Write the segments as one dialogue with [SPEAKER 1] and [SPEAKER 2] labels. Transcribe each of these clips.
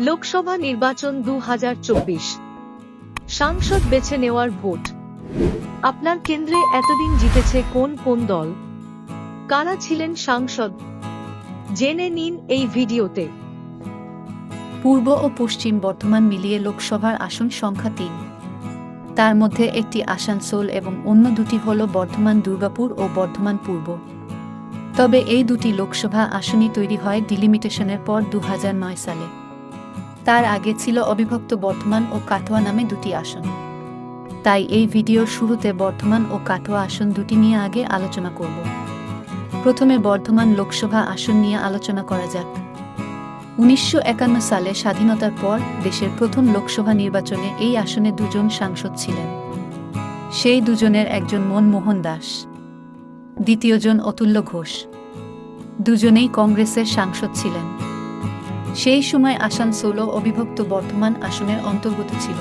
[SPEAKER 1] লোকসভা নির্বাচন দু সাংসদ বেছে নেওয়ার ভোট। আপনার কেন্দ্রে এতদিন জিতেছে কোন কোন দল? কারা ছিলেন সাংসদ? জেনে নিন এই ভিডিওতে।
[SPEAKER 2] পূর্ব ও পশ্চিম বর্ধমান মিলিয়ে লোকসভার আসন সংখ্যা তিন। তার মধ্যে একটি আসানসোল এবং অন্য দুটি হল বর্ধমান দুর্গাপুর ও বর্ধমান পূর্ব। তবে এই দুটি লোকসভা আসনই তৈরি হয় ডিলিমিটেশনের পর দু হাজার নয় সালে। তার আগে ছিল অবিভক্ত বর্ধমান ও কাটোয়া নামে দুটি আসন। তাই এই ভিডিওর শুরুতে বর্ধমান ও কাটোয়া আসন দুটি নিয়ে আগে আলোচনা করব। প্রথমে বর্ধমান লোকসভা আসন নিয়ে আলোচনা করা যাক। উনিশশো একান্ন সালে স্বাধীনতার পর দেশের প্রথম লোকসভা নির্বাচনে এই আসনে দুজন সাংসদ ছিলেন। সেই দুজনের একজন মনমোহন দাস, দ্বিতীয়জন অতুল্য ঘোষ। দুজনেই কংগ্রেসের সাংসদ ছিলেন। সেই সময় আসানসোলও অবিভক্ত বর্ধমান আসনের অন্তর্গত ছিল।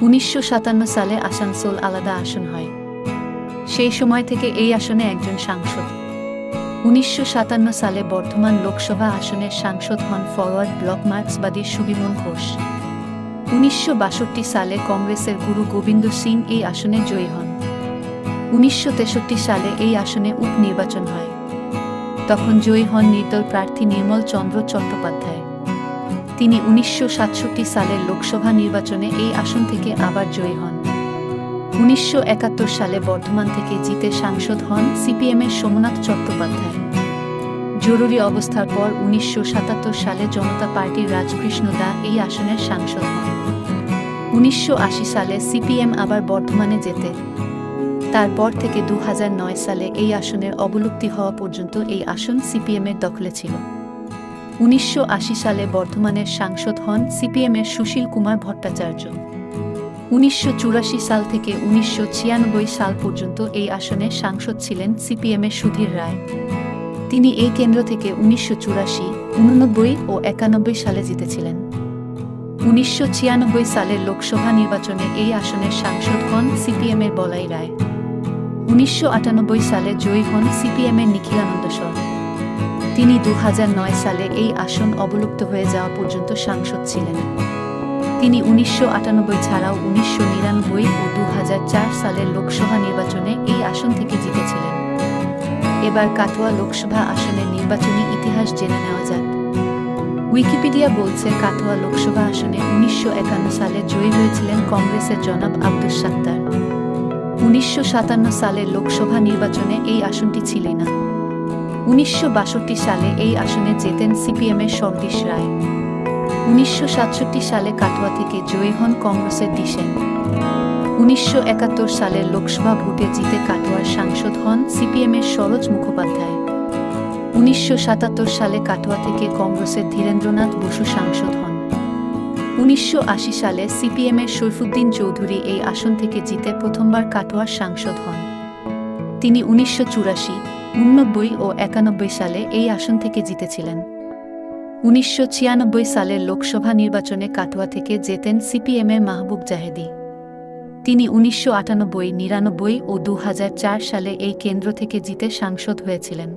[SPEAKER 2] উনিশশো সাতান্ন সালে আসানসোল আলাদা আসন হয়। সেই সময় থেকে এই আসনে একজন সাংসদ। উনিশশো সাতান্ন সালে বর্ধমান লোকসভা আসনের সাংসদ হন ফরওয়ার্ড ব্লক মার্ক্সবাদী সুবিমল ঘোষ। উনিশশো বাষট্টি সালে কংগ্রেসের গুরু গোবিন্দ সিং এই আসনে জয়ী হন। উনিশশো তেষট্টি সালে এই আসনে উপনির্বাচন হয়। তখন জয়ী হন নির্দল প্রার্থী নির্মল চন্দ্র চট্টোপাধ্যায়। তিনি উনিশশো সাতষট্টি সালের লোকসভা নির্বাচনে এই আসন থেকে আবার জয়ী হন। উনিশশো একাত্তর সালে বর্ধমান থেকে জিতে সাংসদ হন সিপিএমের সোমনাথ চট্টোপাধ্যায়। জরুরি অবস্থার পর উনিশশো সাতাত্তর সালে জনতা পার্টির রাজকৃষ্ণ দা এই আসনের সাংসদ হন। উনিশশো আশি সালে সিপিএম আবার বর্ধমানে যেতে তারপর থেকে দু হাজার নয় সালে এই আসনের অবলুপ্তি হওয়া পর্যন্ত এই আসন সিপিএমের দখলে ছিল। উনিশশো আশি সালে বর্ধমানের সাংসদ হন সিপিএমের সুশীল কুমার ভট্টাচার্য। উনিশশো চুরাশি সাল থেকে উনিশশো ছিয়ানব্বই সাল পর্যন্ত এই আসনে সাংসদ ছিলেন সিপিএমের সুধীর রায়। তিনি এই কেন্দ্র থেকে উনিশশো চুরাশি, উননব্বই ও একানব্বই সালে জিতেছিলেন। উনিশশো ছিয়ানব্বই সালের লোকসভা নির্বাচনে এই আসনের সাংসদ হন সিপিএমের বলাই রায়। উনিশশো আটানব্বই সালে জয়ী হন সিপিএমের নিখিলানন্দ সর। তিনি দু হাজার নয় সালে এই আসন অবলুপ্ত হয়ে যাওয়া পর্যন্ত সাংসদ ছিলেন। তিনি উনিশশো আটানব্বই ছাড়াও উনিশশো নিরানব্বই ও দু হাজার চার সালের লোকসভা নির্বাচনে এই আসন থেকে জিতেছিলেন। এবার কাটোয়া লোকসভা আসনের নির্বাচনী ইতিহাস জেনে নেওয়া যাক। উইকিপিডিয়া বলছে কাটোয়া লোকসভা আসনে উনিশশো একান্ন সালে জয়ী হয়েছিলেন কংগ্রেসের জনাব আব্দুস সাত্তার। উনিশশো সালের লোকসভা নির্বাচনে এই আসনটি ছিল না। উনিশশো বাষট্টি সালে এই আসনে জেতেন সিপিএমের সর্দিশ রায়। উনিশশো সাতষট্টি সালে কাটোয়া থেকে জয়ী হন কংগ্রেসের দিশেন উনিশশো সালের লোকসভা ভোটে জিতে কাটোয়ার সাংসদ হন সিপিএমের সরোজ মুখোপাধ্যায়। উনিশশো সাতাত্তর সালে কাটোয়া থেকে কংগ্রেসের ধীরেন্দ্রনাথ বসু সাংসদ হন। উনিশশো আশি সালে সিপিএমের সৈফুদ্দিন চৌধুরী এই আসন থেকে জিতে প্রথমবার কাটোয়ার সাংসদ হন। তিনি উনিশশো চুরাশি, উননব্বই ও একানব্বই সালে এই আসন থেকে জিতেছিলেন। উনিশশো ছিয়ানব্বই সালের লোকসভা নির্বাচনে কাটোয়া থেকে জেতেন সিপিএমের মাহবুব জাহেদি। তিনি উনিশশো আটানব্বই, নিরানব্বই ও দু হাজার চার সালে এই কেন্দ্র থেকে জিতে সাংসদ হয়েছিলেন।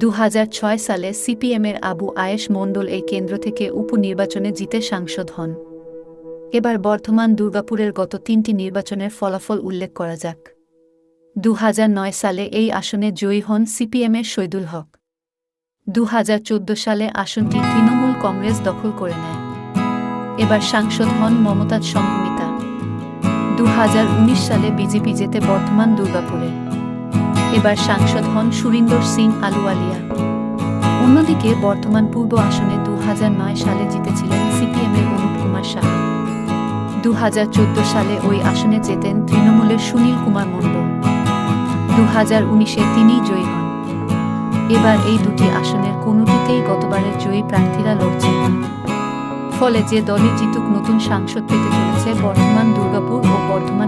[SPEAKER 2] দু হাজার ছয় সালে সিপিএমের আবু আয়েশ মণ্ডল এই কেন্দ্র থেকে উপনির্বাচনে জিতে সাংসদ হন। এবার বর্ধমান দুর্গাপুরের গত তিনটি নির্বাচনের ফলাফল উল্লেখ করা যাক। দু হাজার নয় সালে এই আসনে জয়ী হন সিপিএমের শৈদুল হক। দু হাজার চোদ্দ সালে আসনটি তৃণমূল কংগ্রেস দখল করে নেয়। এবার সাংসদ হন মমতাজ সংঘমিতা। দু সালে বিজেপি যেতে বর্ধমান দুর্গাপুরে। এবার সাংসদ হন সুরিন্দর সিং আলুওয়ালিয়া। অন্যদিকে বর্ধমান পূর্ব আসনে দুহাজার নয় সালে জিতেছিলেন সিপিএমের অনুপ কুমার শাহ দু সালে ওই আসনে জেতেন তৃণমূলের সুনীল কুমার মণ্ডল। দু হাজার উনিশে তিনিই জয়ী হন। এবার এই দুটি আসনের কোনোটিতেই গতবারের জয়ী প্রার্থীরা লড়ছেন না। ফলে যে দলই জিতুক নতুন সাংসদ পেতে চলেছে বর্ধমান, দুর্গাপুর ও বর্ধমান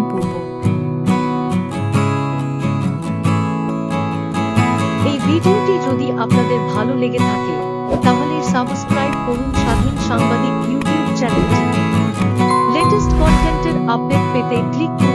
[SPEAKER 1] সাবস্ক্রাইব করুন স্বাধীন সাংবাদিক ইউটিউব চ্যানেলটি। লেটেস্ট কন্টেন্টের আপডেট পেতে ক্লিক করুন।